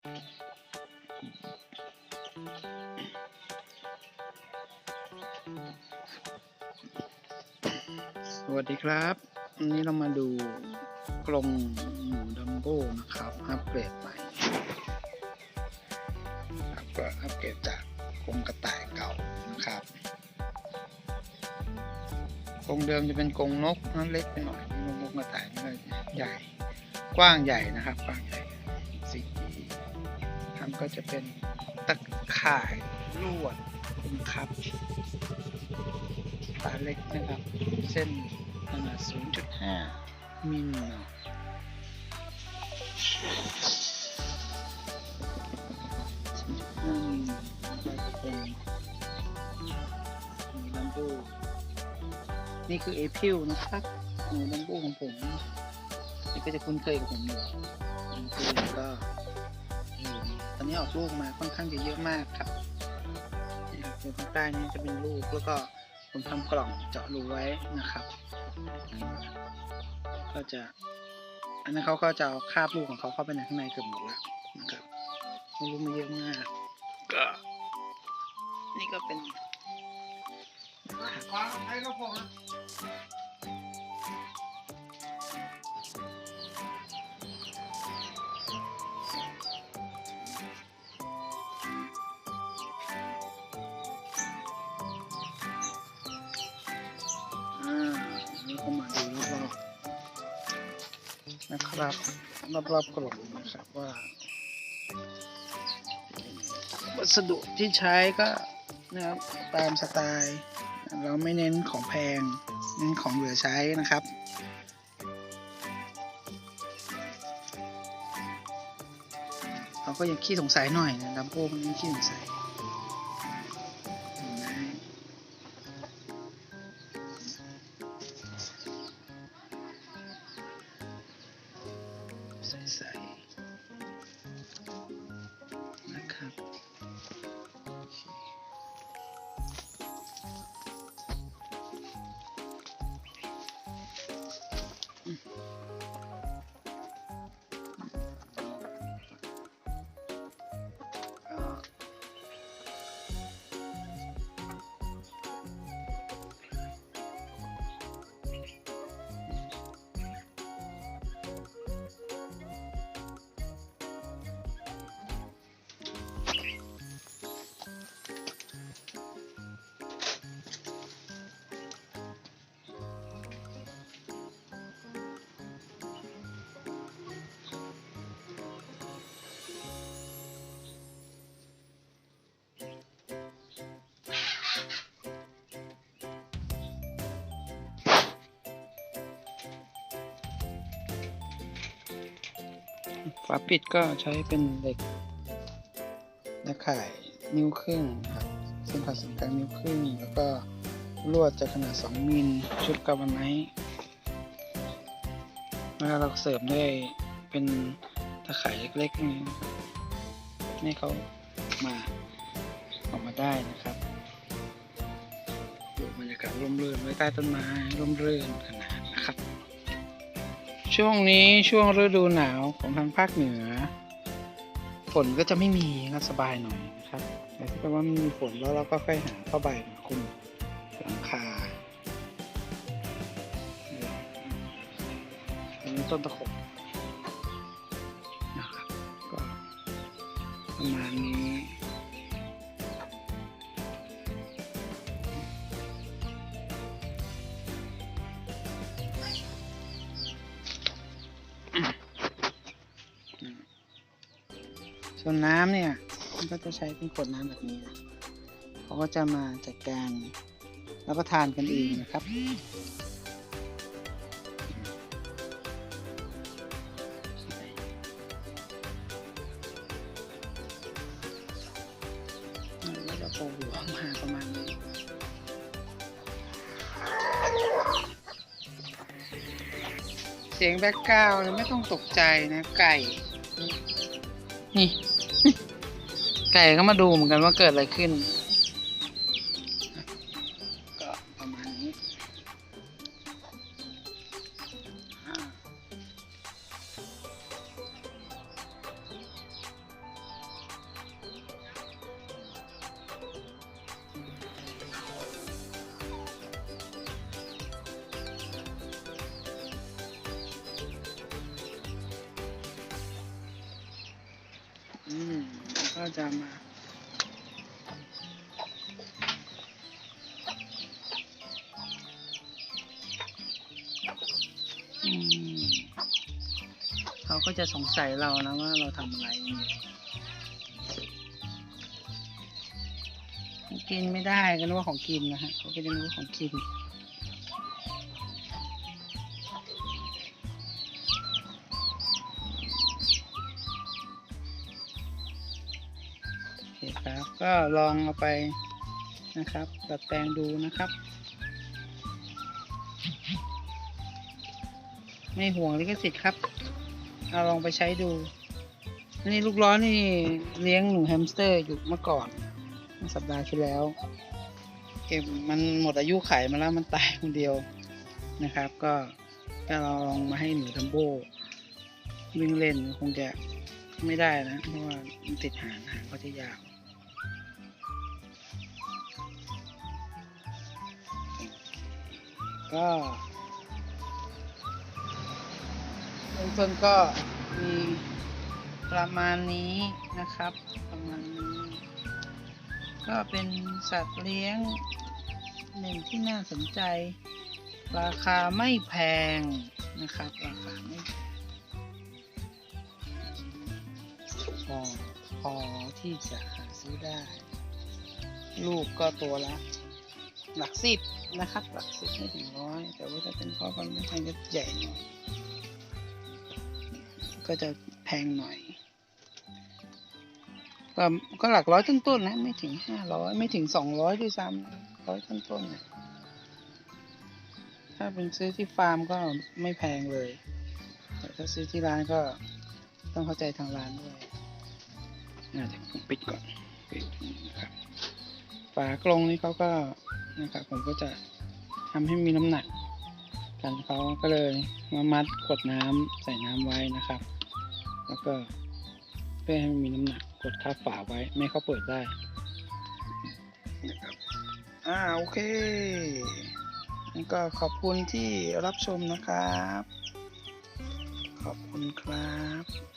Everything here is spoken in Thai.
สวัสดีครับวันนี้เรามาดูกรงหมูดัมโบ้นะครับ อัปเกรดใหม่ครับก็อัปเกรดจากกรงกระต่ายเก่านะครับกรงเดิมจะเป็นกรงนกนั้นเล็กไปหน่อยกนกกระต่ายนี่ก็ใหญ่ กว้างใหญ่นะครับกว้าง ทำก็จะเป็นตะข่ายลวดนะครับฝาเล็กนะครับ เส้นขนาด 0.5 มิล0.5มิลเป็นลัมโบนี่คือเอพิวนะครับหมูลัมโบของผมนี่ก็จะคุ้นเคยกับผมอยู่ก็อืมตอ นี้ออกลูกมาค่อนข้างจะเยอะมากครับอยู่ข้างใต้นี้จะเป็นลูกแล้วก็ผมทำกล่องเจาะรูไว้นะครับ ก็จะ อันนั้นเขาก็จะเอาคาบลูกของเขาเข้าไปในข้างในเกือบหมดแล้วนะครับลูกมาเยอะมากก็นี่ก็เป็น นะครับรอบๆกล่องนะครับว่าวัสดุที่ใช้ก็นะครับตามสไตล์ เราไม่เน้นของแพงเน้นของเหลือใช้นะครับเราก็ยังขี้สงสัยหน่อยนะดัมโบ้มันยังขี้สงสัย ใสๆนะครับอืม ฝาปิดก็ใช้เป็นเหล็กตะข่ายนิ้วครึ่งครับเส้นผ่าศูนย์กลางนิ้วครึ่ง แล้วก็ลวดจะขนาด 2 มิลชุดกาบาไนท์แล้วเราเสริมด้วยเป็นตะข่ายเล็กๆนี่ให้เขามาออกมาได้นะครับดูบรรยากาศร่มรื่นไว้ใต้ต้นไม้ร่มรื่นขนาดนะครับ ช่วงนี้ช่วงฤดูหนาวของทางภาคเหนือ ฝนก็จะไม่มีก็สบายหน่อยนะครับ แต่ถ้าเกิดว่ามีฝนแล้วเราก็ค่อยหาผ้าใบมาคลุมหลังคาอันนี้ต้นตะขบนะครับก็ประมาณนี้ ส่วนน้ำเนี่ยมันก็จะใช้เป็นขวดน้ำแบบนี้นะเขาก็จะมาจัดการแล้วก็ทานกันเองนะครับแล้วก็ปรหัวมาประมาณนี้เสียงแบ็กกราวด์ไม่ต้องตกใจนะไก่ นี่ ไก่ก็มาดูเหมือนกันว่าเกิดอะไรขึ้น จะมาเขาก็จะสงสัยเรานะว่าเราทำอะไรอยู่กินไม่ได้ก็นึกว่าของกินนะฮะเขาก็จะนึกว่าของกิน ก็ลองเอาไปนะครับดัดแปลงดูนะครับ ไม่ห่วงลิขสิทธิ์ครับเอาลองไปใช้ดูอันนี้ลูกร้อนี่เลี้ยงหนูแฮมสเตอร์อยู่เมื่อก่อนสัปดาห์ที่แล้ว เก็บมันหมดอายุไขมาแล้วมันตายคนเดียวนะครับ ก็ก็เราลองมาให้หนูดัมโบวิ่งเล่นคงจะไม่ได้นะ เพราะว่ามันติดหางหางก็จะยาว ก็เบื้องต้นก็มีประมาณนี้นะครับ ประมาณนี้ ก็เป็นสัตว์เลี้ยงหนึ่งที่น่าสนใจ ราคาไม่แพงนะครับ ราคาไม่แพงพอพอที่จะหาซื้อได้ ลูกก็ตัวละ หลักสิบนะครับ หลักสิบไม่ถึงร้อยแต่ว่าถ้าเป็นพ่อพันธุ์แม่พันธุ์ก็ใหญ่หน่อย ก็จะแพงหน่อย ก็ก็หลักร้อยต้นๆนะ ไม่ถึงห้าร้อยไม่ถึงสองร้อยด้วยซ้ำร้อยต้นๆนะถ้าเป็นซื้อที่ฟาร์มก็ไม่แพงเลยแต่ถ้าซื้อที่ร้านก็ต้องเข้าใจทางร้านด้วยน่าจะผมปิดก่อนปิดนะครับฝากรงนี้เขาก็ นะครับผมก็จะทำให้มีน้ำหนักกันเขาก็เลยมามัดขวดน้ำใส่น้ำไว้นะครับ แล้วก็เพื่อให้มันมีน้ำหนักกดทับฝาไว้ไม่ให้เขาเปิดได้นะครับอ่าโอเคงั้นก็ขอบคุณที่รับชมนะครับ ขอบคุณครับ